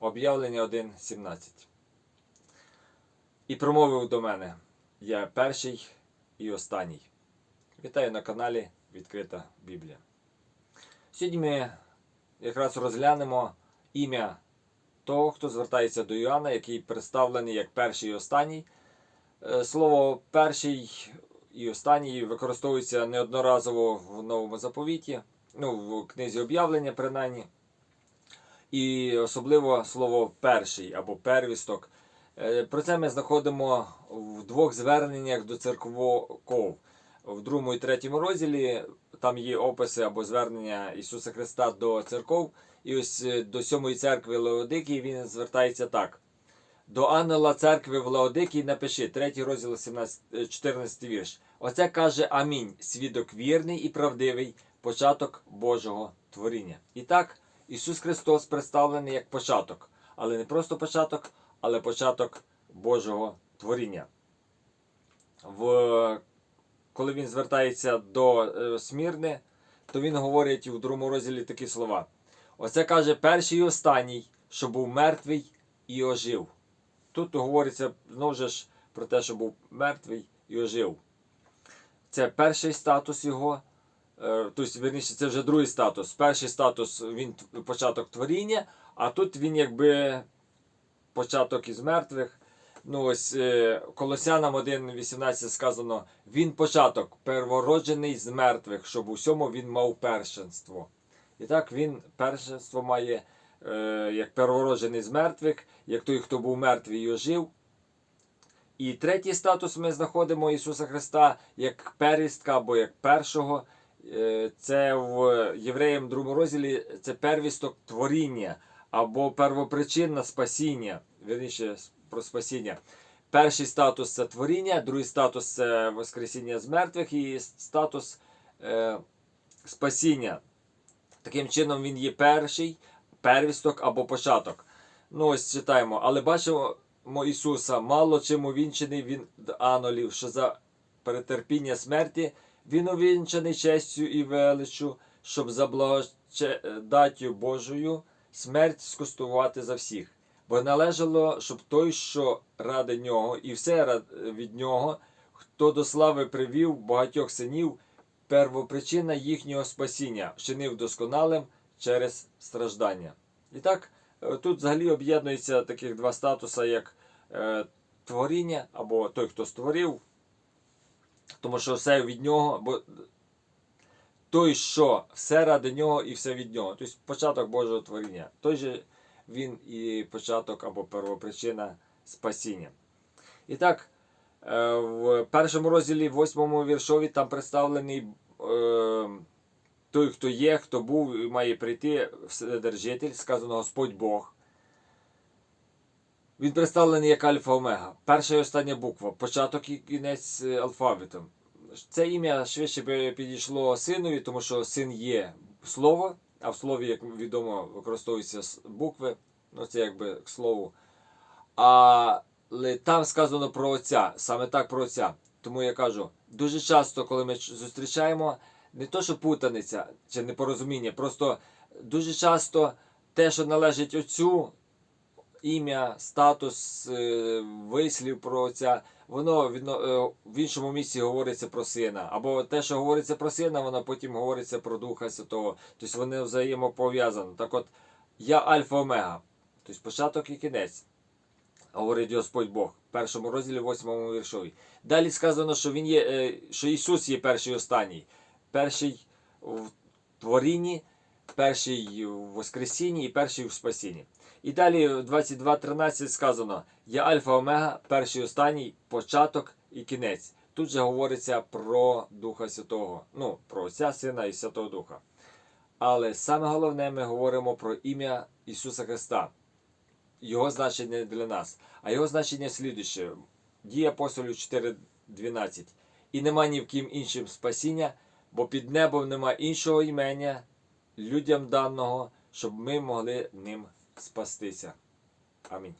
Об'явлення 1.17. І промовив до мене: Я перший і останній. Вітаю на каналі Відкрита Біблія. Сьогодні ми якраз розглянемо ім'я того, хто звертається до Іоанна, який представлений як перший і останній. Е, Слово перший і останній використовується неодноразово в новому заповіті, ну, в книзі об'явлення, принаймні. І особливо слово перший або первісток. Е, Про це ми знаходимо в двох зверненнях до церквоков. В другому і третьому розділі там є описи або звернення Ісуса Христа до церков. І ось е, до сьомої церкви Леодикії він звертається так. До ангела церкви в Лаодикії напиши, третій розділ 17, е, 14 вірш. Оце каже Амінь, свідок вірний і правдивий, початок Божого творіння. І так, Ісус Христос представлений як початок, але не просто початок, але початок Божого творіння. В, коли він звертається до е, Смірни, то він говорить у другому розділі такі слова. Оце каже перший і останній, що був мертвий і ожив. Тут говориться знову ж про те, що був мертвий і ожив. Це перший статус його. Е, Тобто, верніше, це вже другий статус. Перший статус він початок творіння, а тут він якби початок із мертвих. Ну ось е, Колосянам 1.18 сказано: Він початок, первороджений з мертвих, щоб у всьому він мав першенство. І так він першенство має е, як первороджений з мертвих, як той, хто був мертвий і ожив. І третій статус ми знаходимо Ісуса Христа як первістка або як першого. Е, Це в Євреям другому розділі це первісток творіння або первопричинна спасіння. Вірніше про спасіння. Перший статус це творіння, другий статус це Воскресіння з мертвих і статус е, спасіння. Таким чином він є перший, первісток або початок. Ну ось читаємо. Але бачимо Ісуса, мало чим увінчений він анолів, що за перетерпіння смерті він увінчений честю і величчю, щоб за благодаттю Божою смерть скуштувати за всіх. Бо належало, щоб той, що ради нього, і все рад- від нього, хто до слави привів багатьох синів, первопричина їхнього спасіння, вчинив досконалим через страждання. І так, е, тут взагалі об'єднуються таких два статуси, як е, творіння або той, хто створив, тому що все від нього, бо той, що все ради нього і все від нього. Тобто початок Божого творіння. Той же він і початок або первопричина спасіння. І так, е, в першому розділі, восьмому віршові, там представлений е, той, хто є, хто був і має прийти, Вседержитель, сказано Господь Бог. Він представлений як Альфа Омега. Перша і остання буква, початок і кінець е, алфавіту. Це ім'я швидше би підійшло синові, тому що син є слово, а в слові, як відомо, використовуються букви. Ну, це якби к слову. Але там сказано про отця, саме так про отця. Тому я кажу, дуже часто, коли ми зустрічаємо, не то, що путаниця чи непорозуміння, просто дуже часто те, що належить отцю, ім'я, статус, е, вислів про отця, воно е, в іншому місці говориться про сина. Або те, що говориться про сина, воно потім говориться про Духа Святого. Тобто вони взаємопов'язані. Так от, я Альфа Омега, тобто початок і кінець. Говорить Господь Бог в першому розділі, восьмому віршові. Далі сказано, що він є, е, що Ісус є перший останній. Перший в творінні, перший в Воскресінні і перший в спасінні. І далі в 22.13 сказано: Я Альфа Омега, перший останній, початок і кінець. Тут же говориться про Духа Святого, ну, про Отця, Сина і Святого Духа. Але саме головне, ми говоримо про ім'я Ісуса Христа, Його значення для нас. А його значення слідуще. Дія апостолів 4.12. І нема ні в ким іншим спасіння, бо під небом нема іншого імення людям даного, щоб ми могли ним спастися. Амінь.